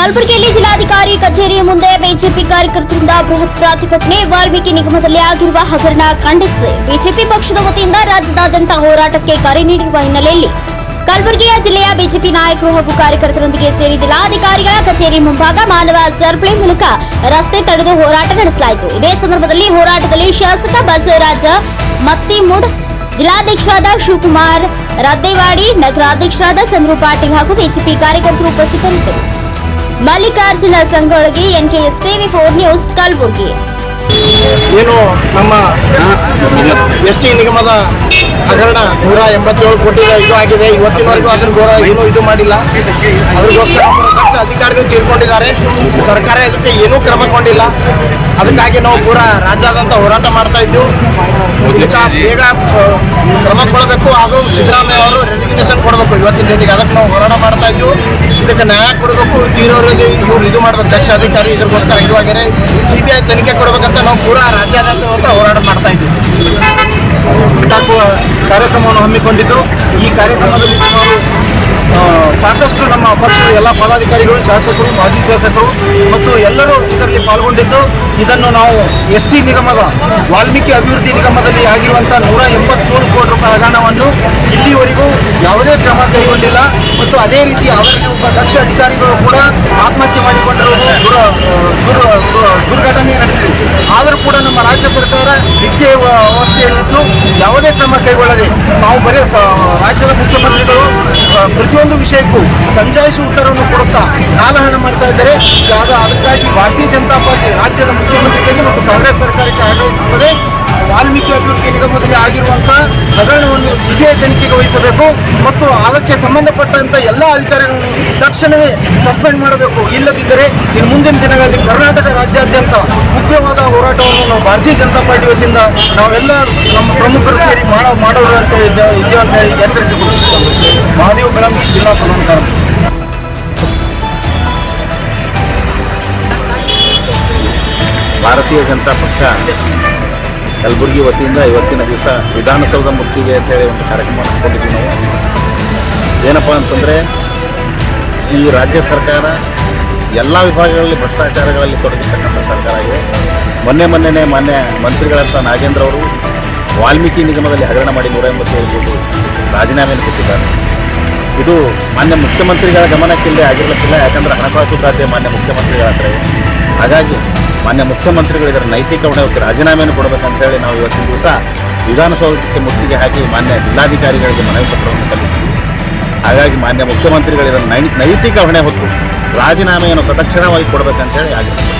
ಕಲಬುರಗಿಯಲ್ಲಿ ಜಿಲ್ಲಾಧಿಕಾರಿ ಕಚೇರಿ ಮುಂದೆ ಬಿಜೆಪಿ ಕಾರ್ಯಕರ್ತರಿಂದ ಬೃಹತ್ ಪ್ರತಿಭಟನೆ ವಾಲ್ಮೀಕಿ ನಿಗಮದಲ್ಲಿ ಆಗಿರುವ ಹಗರಣ ಖಂಡಿಸಿ. ಬಿಜೆಪಿ ಪಕ್ಷದ ವತಿಯಿಂದ ರಾಜ್ಯದಾದ್ಯಂತ ಹೋರಾಟಕ್ಕೆ ಕರೆ ನೀಡಿರುವ ಹಿನ್ನೆಲೆಯಲ್ಲಿ ಕಲಬುರಗಿಯ ಜಿಲ್ಲೆಯ ಬಿಜೆಪಿ ನಾಯಕರು ಹಾಗೂ ಕಾರ್ಯಕರ್ತರೊಂದಿಗೆ ಸೇರಿ ಜಿಲ್ಲಾಧಿಕಾರಿಗಳ ಕಚೇರಿ ಮುಂಭಾಗ ಮಾನವ ಸರಪಳಿ ಮೂಲಕ ರಸ್ತೆ ತಡೆದು ಹೋರಾಟ ನಡೆಸಲಾಯಿತು. ಇದೇ ಸಂದರ್ಭದಲ್ಲಿ ಹೋರಾಟದಲ್ಲಿ ಶಾಸಕ ಬಸವರಾಜ ಮತ್ತಿಮುಡ್, ಜಿಲ್ಲಾಧ್ಯಕ್ಷರಾದ ಶಿವಕುಮಾರ್, ರದ್ದೇವಾಡಿ, ನಗರಾಧ್ಯಕ್ಷರಾದ ಚಂದ್ರು ಪಾಟೀಲ್ ಹಾಗೂ ಬಿಜೆಪಿ ಕಾರ್ಯಕರ್ತರು ಉಪಸ್ಥಿತರಿದ್ದರು. Mallikarjuna Sangolagi NKS TV four news Kalaburagi. ಏನು ನಮ್ಮ ಎಸ್ ಟಿ ನಿಗಮದ ಹಗರಣ ನೂರ ಎಂಬತ್ತೇಳು ಕೋಟಿ ಇದು ಆಗಿದೆ. ಇವತ್ತಿನವರೆಗೂ ಅದ್ರ ಗೌರವ ಏನೂ ಇದು ಮಾಡಿಲ್ಲ. ಅದಕ್ಕೋಸ್ಕರ ಪಕ್ಷ ಅಧಿಕಾರಿಗಳು ತೀರ್ಕೊಂಡಿದ್ದಾರೆ. ಸರ್ಕಾರ ಇದಕ್ಕೆ ಏನೂ ಕ್ರಮ ಕೊಂಡಿಲ್ಲ. ಅದಕ್ಕಾಗಿ ನಾವು ಪೂರ ರಾಜ್ಯಾದ್ಯಂತ ಹೋರಾಟ ಮಾಡ್ತಾ ಇದ್ದು ಬೇಗ ಕ್ರಮ ಕೊಡಬೇಕು. ಹಾಗೂ ಸಿದ್ದರಾಮಯ್ಯ ಅವರು ರೆಸಿಗ್ನೇಷನ್ ಕೊಡಬೇಕು. ಇವತ್ತಿನ ದಿನಕ್ಕೆ ಅದಕ್ಕೆ ನಾವು ಹೋರಾಟ ಮಾಡ್ತಾ ಇದ್ದು ಇದಕ್ಕೆ ನ್ಯಾಯ ಕೊಡಬೇಕು. ತೀರೋರಿಗೆ ಇವ್ರು ಇದು ಮಾಡಬೇಕು ದಕ್ಷ ಅಧಿಕಾರಿ ಇದಕ್ಕೋಸ್ಕರ ಇದು ಆಗಿದೆ. ಸಿ ತನಿಖೆ ಕೊಡಬೇಕಂತ ನಾವು ಪೂರಾ ರಾಜ್ಯಾದ್ಯಂತ ಹೋರಾಟ ಮಾಡ್ತಾ ಇದ್ದೀವಿ. ಕಾರ್ಯಕ್ರಮವನ್ನು ಹಮ್ಮಿಕೊಂಡಿದ್ದು, ಈ ಕಾರ್ಯಕ್ರಮದಲ್ಲಿ ಸುಮಾರು ಸಾಕಷ್ಟು ನಮ್ಮ ಪಕ್ಷದ ಎಲ್ಲ ಪದಾಧಿಕಾರಿಗಳು, ಶಾಸಕರು, ಮಾಜಿ ಶಾಸಕರು ಮತ್ತು ಎಲ್ಲರೂ ಇದರಲ್ಲಿ ಪಾಲ್ಗೊಂಡಿದ್ದು, ಇದನ್ನು ನಾವು ಎಸ್ ಟಿ ನಿಗಮದ, ವಾಲ್ಮೀಕಿ ಅಭಿವೃದ್ಧಿ ನಿಗಮದಲ್ಲಿ ಆಗಿರುವಂಥ ನೂರ ಎಂಬತ್ಮೂರು ಕೋಟಿ ರೂಪಾಯಿ ಹಗರಣವನ್ನು ಇಲ್ಲಿವರೆಗೂ ಯಾವುದೇ ಕ್ರಮ ಕೈಗೊಂಡಿಲ್ಲ. ಮತ್ತು ಅದೇ ರೀತಿ ಅವರಿಗೆ ಒಬ್ಬ ಅಧಿಕಾರಿಗಳು ಕೂಡ ಆತ್ಮಹತ್ಯೆ ಮಾಡಿಕೊಂಡಿರುವುದು ದುರ ದುರ- ದುರ್ಘಟನೆ ನಡೆದಿದೆ ಆದರೂ ಕೂಡ ನಮ್ಮ ರಾಜ್ಯ ಸರ್ಕಾರ ವಿದ್ಯೆ ವ್ಯವಸ್ಥೆಯಲ್ಲಿದ್ದು ಯಾವುದೇ ಕ್ರಮ ಕೈಗೊಳ್ಳದೆ ನಾವು ಬರೀ ರಾಜ್ಯದ ಮುಖ್ಯಮಂತ್ರಿಗಳು ಪ್ರತಿಯೊಂದು ವಿಷಯಕ್ಕೂ ಸಂಜಾಯಿಸಿ ಉತ್ತರವನ್ನು ಕೊಡುತ್ತಾ ಕಾಲಹರಣ ಮಾಡ್ತಾ ಇದ್ದಾರೆ. ಅದಕ್ಕಾಗಿ ಭಾರತೀಯ ಜನತಾ ಪಾರ್ಟಿ ರಾಜ್ಯದ ಮುಖ್ಯಮಂತ್ರಿಗಳಿಗೆ ಮತ್ತು ಕಾಂಗ್ರೆಸ್ ಸರ್ಕಾರಕ್ಕೆ ಆಗ್ರಹಿಸುತ್ತದೆ. ವಾಲ್ಮೀಕಿ ಅಭಿವೃದ್ಧಿ ನಿಗಮದಲ್ಲಿ ಆಗಿರುವಂತಹ ಹಗರಣವನ್ನು ಸಿಬಿಐ ತನಿಖೆಗೆ ವಹಿಸಬೇಕು ಮತ್ತು ಅದಕ್ಕೆ ಸಂಬಂಧಪಟ್ಟಂತ ಎಲ್ಲ ಅಧಿಕಾರಿಗಳನ್ನು ತಕ್ಷಣವೇ ಸಸ್ಪೆಂಡ್ ಮಾಡಬೇಕು. ಇಲ್ಲದಿದ್ದರೆ ಇನ್ನು ಮುಂದಿನ ದಿನಗಳಲ್ಲಿ ಕರ್ನಾಟಕ ರಾಜ್ಯಾದ್ಯಂತ ಮುಖ್ಯವಾದ ಹೋರಾಟವನ್ನು ನಾವು ಭಾರತೀಯ ಜನತಾ ಪಾರ್ಟಿ ವತಿಯಿಂದ ನಾವೆಲ್ಲ ನಮ್ಮ ಪ್ರಮುಖರು ಸೇರಿ ಮಾಡೋ ಮಾಡೋರು ಅಂತ ಇದ್ದ- ಇದ್ದೇವೆ ಅಂತ ಎಚ್ಚರಿಕೆ ಮಹಾದೇವ್ ಬೆಳಂಗಿ ಜಿಲ್ಲಾ ಪ್ರಧಾನ ಭಾರತೀಯ ಜನತಾ ಪಕ್ಷ ಕಲಬುರಗಿ ವತಿಯಿಂದ ಇವತ್ತಿನ ದಿವಸ ವಿಧಾನಸೌಧ ಮುತ್ತಿಗೆ ಅಂತ ಹೇಳಿ ಒಂದು ಕಾರ್ಯಕ್ರಮ ಹಮ್ಮಿಕೊಂಡಿದ್ವಿ ನಾವು. ಏನಪ್ಪ ಅಂತಂದರೆ, ಈ ರಾಜ್ಯ ಸರ್ಕಾರ ಎಲ್ಲ ವಿಭಾಗಗಳಲ್ಲಿ ಭ್ರಷ್ಟಾಚಾರಗಳಲ್ಲಿ ತೊಡಗಿರ್ತಕ್ಕಂಥ ಸರ್ಕಾರ ಆಗಿದೆ. ಮೊನ್ನೆ ಮೊನ್ನೆನೇ ಮಾನ್ಯ ಮಂತ್ರಿಗಳಂತ ನಾಗೇಂದ್ರ ಅವರು ವಾಲ್ಮೀಕಿ ನಿಗಮದಲ್ಲಿ ಹಗರಣ ಮಾಡಿ ನೂರ ಎಂಬತ್ತೇಳು ಕೋಟಿ ರಾಜೀನಾಮೆಯನ್ನು ಕೊಟ್ಟಿದ್ದಾರೆ. ಇದು ಮಾನ್ಯ ಮುಖ್ಯಮಂತ್ರಿಗಳ ಗಮನಕ್ಕಿಲ್ಲದೆ ಆಗಿರಲಿಕ್ಕಿಲ್ಲ ಯಾಕಂದರೆ ಹಣಕಾಸು ಖಾತೆ ಮಾನ್ಯ ಮುಖ್ಯಮಂತ್ರಿಗಳ ಹತ್ರ ಇದೆ. ಹಾಗಾಗಿ ಮಾನ್ಯ ಮುಖ್ಯಮಂತ್ರಿಗಳು ಇದರ ನೈತಿಕ ಹೊಣೆ ರಾಜೀನಾಮೆಯನ್ನು ಕೊಡಬೇಕಂತ ಹೇಳಿ ನಾವು ಇವತ್ತಿನ ದಿವಸ ವಿಧಾನಸೌಧಕ್ಕೆ ಮುತ್ತಿಗೆ ಹಾಕಿ ಮಾನ್ಯ ಜಿಲ್ಲಾಧಿಕಾರಿಗಳಿಗೆ ಮನವಿ ಪತ್ರವನ್ನು ಸಲ್ಲಿಸಿದ್ವಿ. ಹಾಗಾಗಿ ಮಾನ್ಯ ಮುಖ್ಯಮಂತ್ರಿಗಳು ಇದನ್ನು ನೈತಿಕ ಹೊಣೆ ಹೊತ್ತು ರಾಜೀನಾಮೆಯನ್ನು ತತ್ಕ್ಷಣವಾಗಿ ಕೊಡಬೇಕಂತ ಹೇಳಿ ಆಗಿರ್ತದೆ